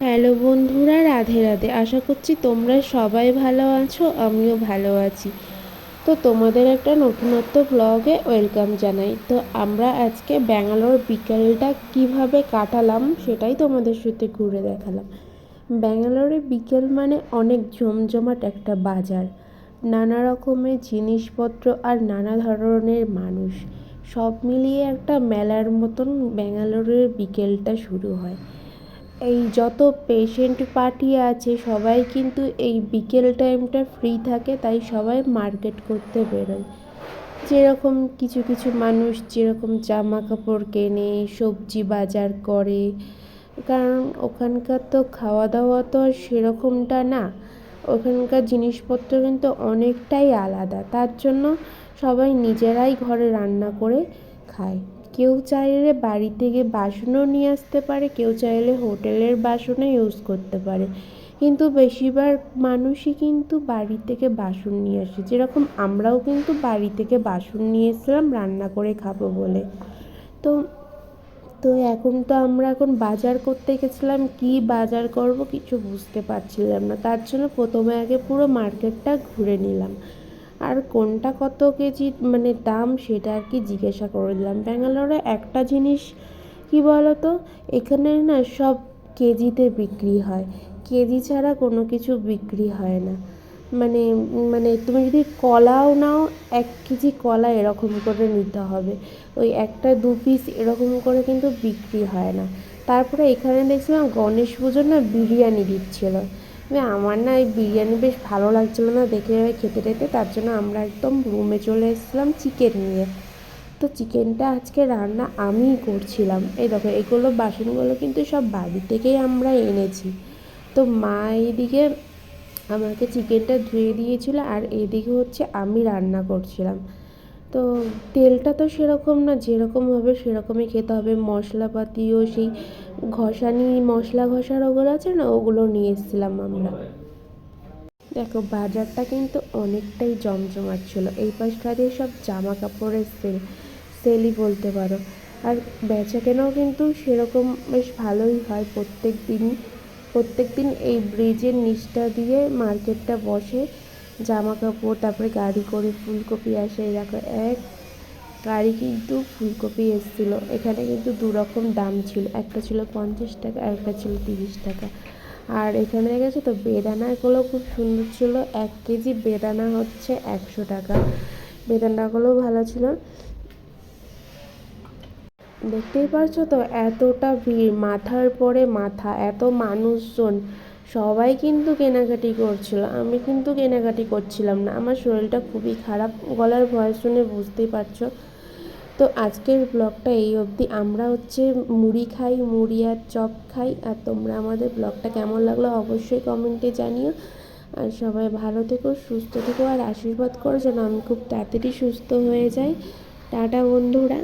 Hello বন্ধুরা, রাধে রাধে। আশা করছি তোমরা সবাই ভালো আছো, আমিও ভালো আছি। তো তোমাদের একটা নতুনত্ব ব্লগে ওয়েলকাম জানাই। তো আমরা আজকে ব্যাঙ্গালোর বিকেলটা কীভাবে কাটালাম সেটাই তোমাদের সাথে ঘুরে দেখালাম। ব্যাঙ্গালোরে বিকেল মানে অনেক জমজমাট একটা বাজার। নানা রকমের জিনিসপত্র আর নানা ধরনের মানুষ। সব মিলিয়ে একটা মেলার মতন ব্যাঙ্গালোরের বিকেলটা শুরু হয়। এই যত পেশেন্ট পার্টি আছে, সবাই কিন্তু এই বিকেল টাইমটা ফ্রি থাকে, তাই সবাই মার্কেট করতে বেরোয়। যেরকম কিছু কিছু মানুষ যেরকম জামা কাপড় কেনে, সবজি বাজার করে, কারণ ওখানকার তো খাওয়া দাওয়া তো আর সেরকমটা না। ওখানকার জিনিসপত্র কিন্তু অনেকটাই আলাদা, তার জন্য সবাই নিজেরাই ঘরে রান্না করে খায়। কেউ চাইলে বাড়ি থেকে বাসনও নিয়ে আসতে পারে, কেউ চাইলে হোটেলের বাসনও ইউজ করতে পারে। কিন্তু বেশিরভাগ মানুষই কিন্তু বাড়ি থেকে বাসন নিয়ে আসে। যেরকম আমরাও কিন্তু বাড়ি থেকে বাসন নিয়ে এসেছিলাম, রান্না করে খাব বলে। তো তো এখন তো আমরা এখন বাজার করতে গেছিলাম, কি বাজার করব কিছু বুঝতে পারছিলাম না। তার জন্য প্রথমে আগে পুরো মার্কেটটা ঘুরে নিলাম। আর কোনটা কত কেজি মানে দাম সেটা আর কি জিজ্ঞাসা করে দিলাম। ব্যাঙ্গালোরে একটা জিনিস কি বলো তো এখানে না সব কেজিতে বিক্রি হয়। কেজি ছাড়া কোনো কিছু বিক্রি হয় না। মানে মানে তুমি যদি কলাও নাও, এক কেজি কলা এরকম করে নিতে হবে। ওই একটা দু পিস এরকম করে কিন্তু বিক্রি হয় না। তারপরে এখানে দেখছিলাম গণেশ পুজোর না বিরিয়ানি দিচ্ছিল। আমার না এই বিরিয়ানি বেশ ভালো লাগছিল না দেখে খেতে টেতে, তার জন্য আমরা একদম রুমে চলে এসেছিলাম চিকেন নিয়ে। তো চিকেনটা আজকে রান্না আমিই করছিলাম। এই দেখো, এগুলো বাসনগুলো কিন্তু সব বাড়ি থেকেই আমরা এনেছি। তো মা এইদিকে আমাকে চিকেনটা ধুয়ে দিয়েছিল আর এদিকে হচ্ছে আমি রান্না করছিলাম। তো তেলটা তো সেরকম না, যেরকম হবে সেরকমই খেতে হবে। মশলাপাতিও সেই ঘষানি, মশলা ঘষার ওগুলো আছে না, ওগুলো নিয়ে এসেছিলাম আমরা। দেখো, বাজারটা কিন্তু অনেকটাই জমজমাট ছিল। এই পাশটা দিয়ে সব জামা কাপড়ের সেল, সেলই বলতে পারো। আর বেচা কেনাও কিন্তু সেরকম বেশ ভালোই হয়। প্রত্যেক দিন প্রত্যেক দিন এই ব্রিজের নিচটা দিয়ে মার্কেটটা বসে জামা কাপড় তারপরে গাড়ি করে ফুলকপি আসে, এই দেখো, এক গাড়ি কিন্তু ফুলকপি এসেছিল। এখানে কিন্তু দু রকম দাম ছিল। একটা ছিল পঞ্চাশ টাকা, আর একটা ছিল তিরিশ টাকা। আর এখানে দেখেছ তো বেদানাগুলো খুব সুন্দর ছিল। এক কেজি বেদানা হচ্ছে একশো টাকা। বেদানাগুলোও ভালো ছিল। দেখতেই পারছ তো, এতটা ভিড়, মাথার পরে মাথা, এত মানুষজন। সবাই কিন্তু কেনাকাটি করছিল, আমি কিন্তু কেনাকাটি করছিলাম না। আমার শরীরটা খুবই খারাপ, গলার ভয়েস শুনে বুঝতেই পারছ। তো আজকের ব্লগটা এই অবধি। আমরা হচ্ছে মুড়ি খাই, মুড়ি আর চপ খাই। আর তোমরা আমাদের ব্লগটা কেমন লাগল অবশ্যই কমেন্টে জানিও। আর সবাই ভালো থেকো, সুস্থ থেকো আর আশীর্বাদ করো যেন আমি খুব তাড়াতাড়ি সুস্থ হয়ে যাই। টাটা বন্ধুরা।